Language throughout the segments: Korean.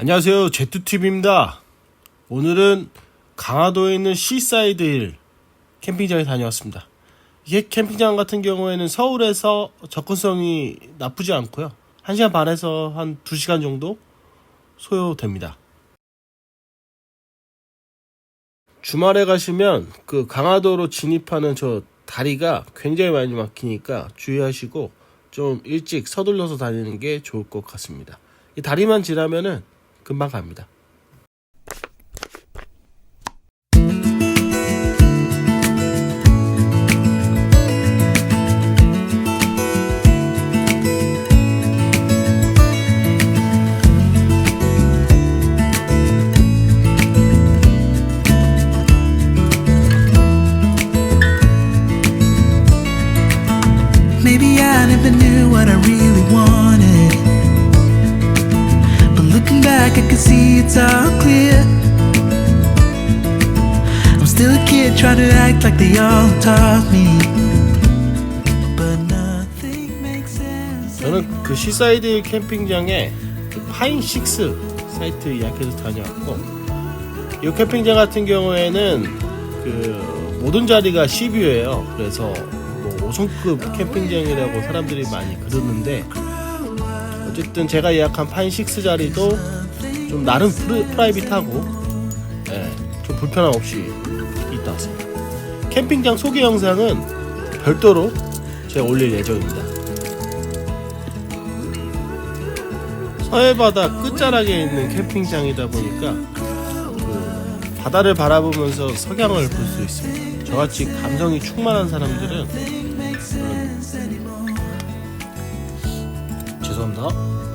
안녕하세요. 제투TV입니다. 오늘은 강화도에 있는 시사이드 힐 캠핑장에 다녀왔습니다. 이게 캠핑장 같은 경우에는 서울에서 접근성이 나쁘지 않고요. 1시간 반에서 한 2시간 정도 소요됩니다. 주말에 가시면 그 강화도로 진입하는 저 다리가 굉장히 많이 막히니까 주의하시고 좀 일찍 서둘러서 다니는 게 좋을 것 같습니다. 이 다리만 지나면은 금방 갑니다. Looking back, I can see it's all clear. I'm still a kid trying to act like they all taught me. But nothing makes sense. 저는 그 시사이드 캠핑장에 그 파인 식스 사이트 예약해서 다녀왔고 이 캠핑장 같은 경우에는 그 모든 자리가 10위예요. 그래서 뭐 5성급 캠핑장이라고 사람들이 많이 그러는데 어쨌든 제가 예약한 파인 식스 자리도 좀 나름 프라이빗하고 예, 좀 불편함 없이 있다. 캠핑장 소개 영상은 별도로 제가 올릴 예정입니다. 서해바다 끝자락에 있는 캠핑장이다 보니까 그 바다를 바라보면서 석양을 볼 수 있습니다. 저같이 감성이 충만한 사람들은 음,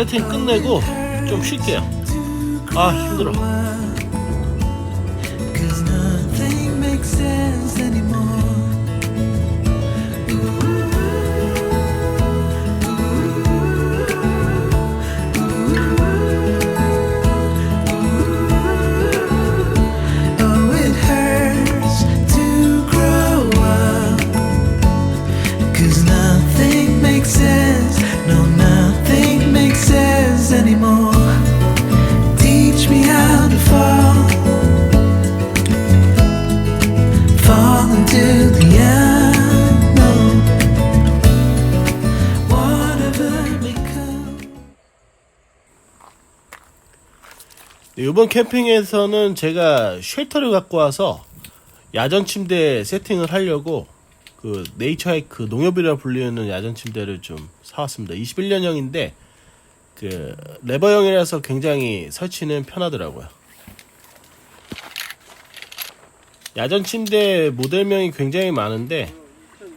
세팅 끝내고 좀 쉴게요. 아 힘들어. 이번 캠핑에서는 제가 쉘터를 갖고 와서 야전 침대 세팅을 하려고 그 네이처하이크 농협이라 불리는 야전 침대를 좀 사왔습니다. 21년형인데 그 레버형이라서 굉장히 설치는 편하더라고요. 야전 침대 모델명이 굉장히 많은데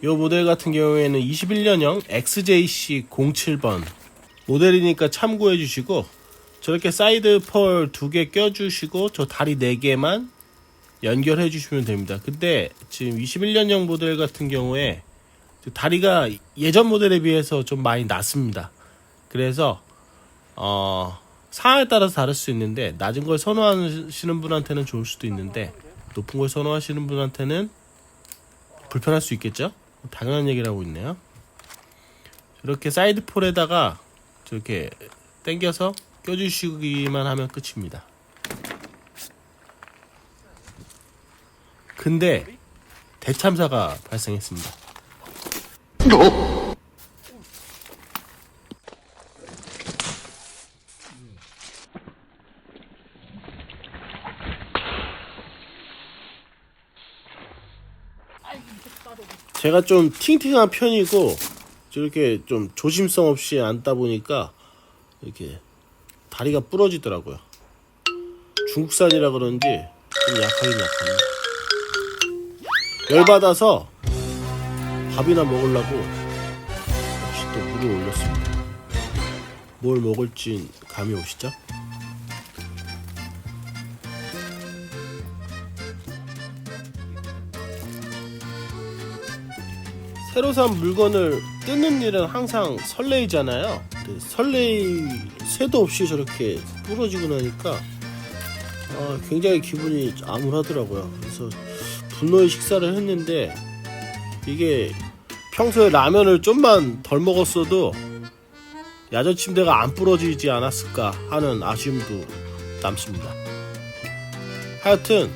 이 모델 같은 경우에는 21년형 XJC 07번 모델이니까 참고해 주시고 저렇게 사이드 펄 두 개 껴주시고 저 다리 네 개만 연결해 주시면 됩니다. 근데 지금 21년형 모델 같은 경우에 다리가 예전 모델에 비해서 좀 많이 낮습니다. 그래서 어 상황에 따라서 다를 수 있는데 낮은 걸 선호하시는 분한테는 좋을 수도 있는데 높은 걸 선호하시는 분한테는 불편할 수 있겠죠? 당연한 얘기를 하고 있네요. 이렇게 사이드 폴에다가 저렇게 당겨서 껴주시기만 하면 끝입니다. 근데 대참사가 발생했습니다. 제가 좀 팅팅한 편이고 저렇게 좀 조심성 없이 앉다 보니까 이렇게 다리가 부러지더라고요. 중국산이라 그런지 좀 약하긴 약합니다. 열받아서 밥이나 먹으려고 역시 또 물을 올렸습니다. 뭘 먹을진 감이 오시죠? 새로 산 물건을 뜯는 일은 항상 설레이잖아요. 근데 설레이 새도 없이 저렇게 부러지고 나니까 아, 굉장히 기분이 암울하더라고요. 그래서 분노의 식사를 했는데 이게 평소에 라면을 좀만 덜 먹었어도 야전 침대가 안 부러지지 않았을까 하는 아쉬움도 남습니다. 하여튼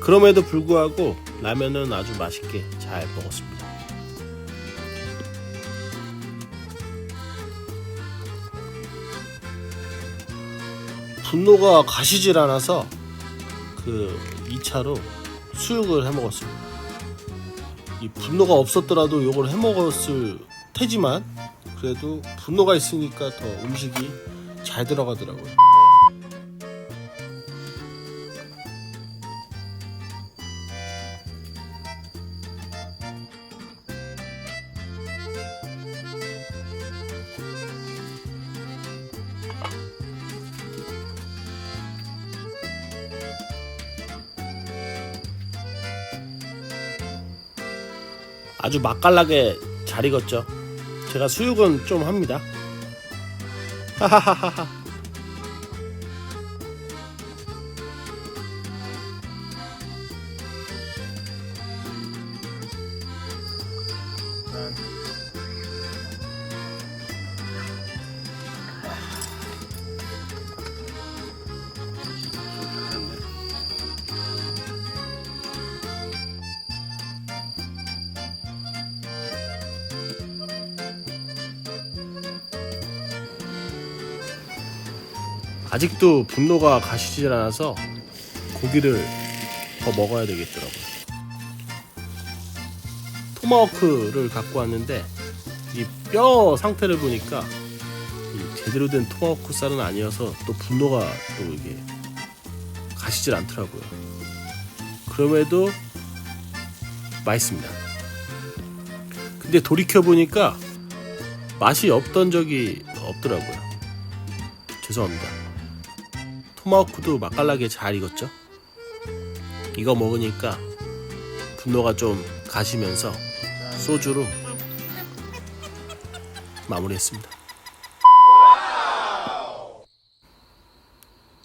그럼에도 불구하고 라면은 아주 맛있게 잘 먹었습니다. 분노가 가시질 않아서 그 2차로 수육을 해 먹었습니다. 이 분노가 없었더라도 이걸 해 먹었을 테지만 그래도 분노가 있으니까 더 음식이 잘 들어가더라고요. 아주 맛깔나게 잘 익었죠. 제가 수육은 좀 합니다. 하하하하. 아직도 분노가 가시질 않아서 고기를 더 먹어야 되겠더라고요. 토마호크를 갖고 왔는데 이 뼈 상태를 보니까 이 제대로 된 토마호크 살은 아니어서 또 분노가 또 이게 가시질 않더라고요. 그럼에도 맛있습니다. 근데 돌이켜 보니까 맛이 없던 적이 없더라고요. 죄송합니다. 토마호크도 맛깔나게 잘 익었죠? 이거 먹으니까 분노가 좀 가시면서 소주로 마무리했습니다.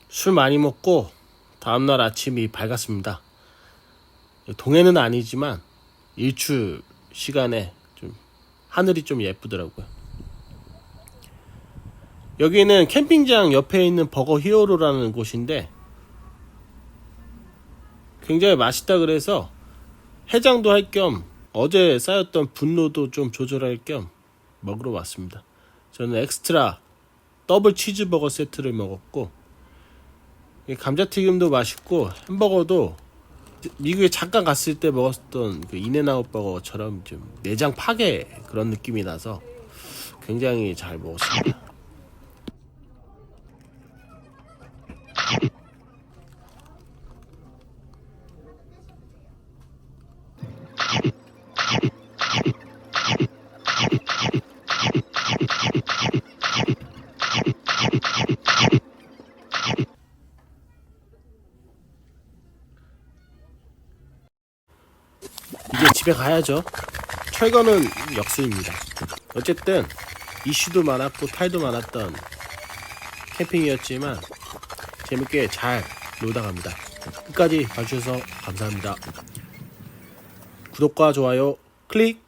술 많이 먹고 다음날 아침이 밝았습니다. 동해는 아니지만 일출 시간에 좀 하늘이 좀 예쁘더라고요. 여기는 캠핑장 옆에 있는 버거 히어로라는 곳인데 굉장히 맛있다 그래서 해장도 할 겸 어제 쌓였던 분노도 좀 조절할 겸 먹으러 왔습니다. 저는 엑스트라 더블 치즈버거 세트를 먹었고 이 감자튀김도 맛있고 햄버거도 미국에 잠깐 갔을 때 먹었던 그 인앤아웃 버거처럼 좀 내장 파괴 그런 느낌이 나서 굉장히 잘 먹었습니다. 집에 가야죠. 철거는 역수입니다. 어쨌든 이슈도 많았고 탈도 많았던 캠핑이었지만 재밌게 잘 놀다 갑니다. 끝까지 봐주셔서 감사합니다. 구독과 좋아요 클릭!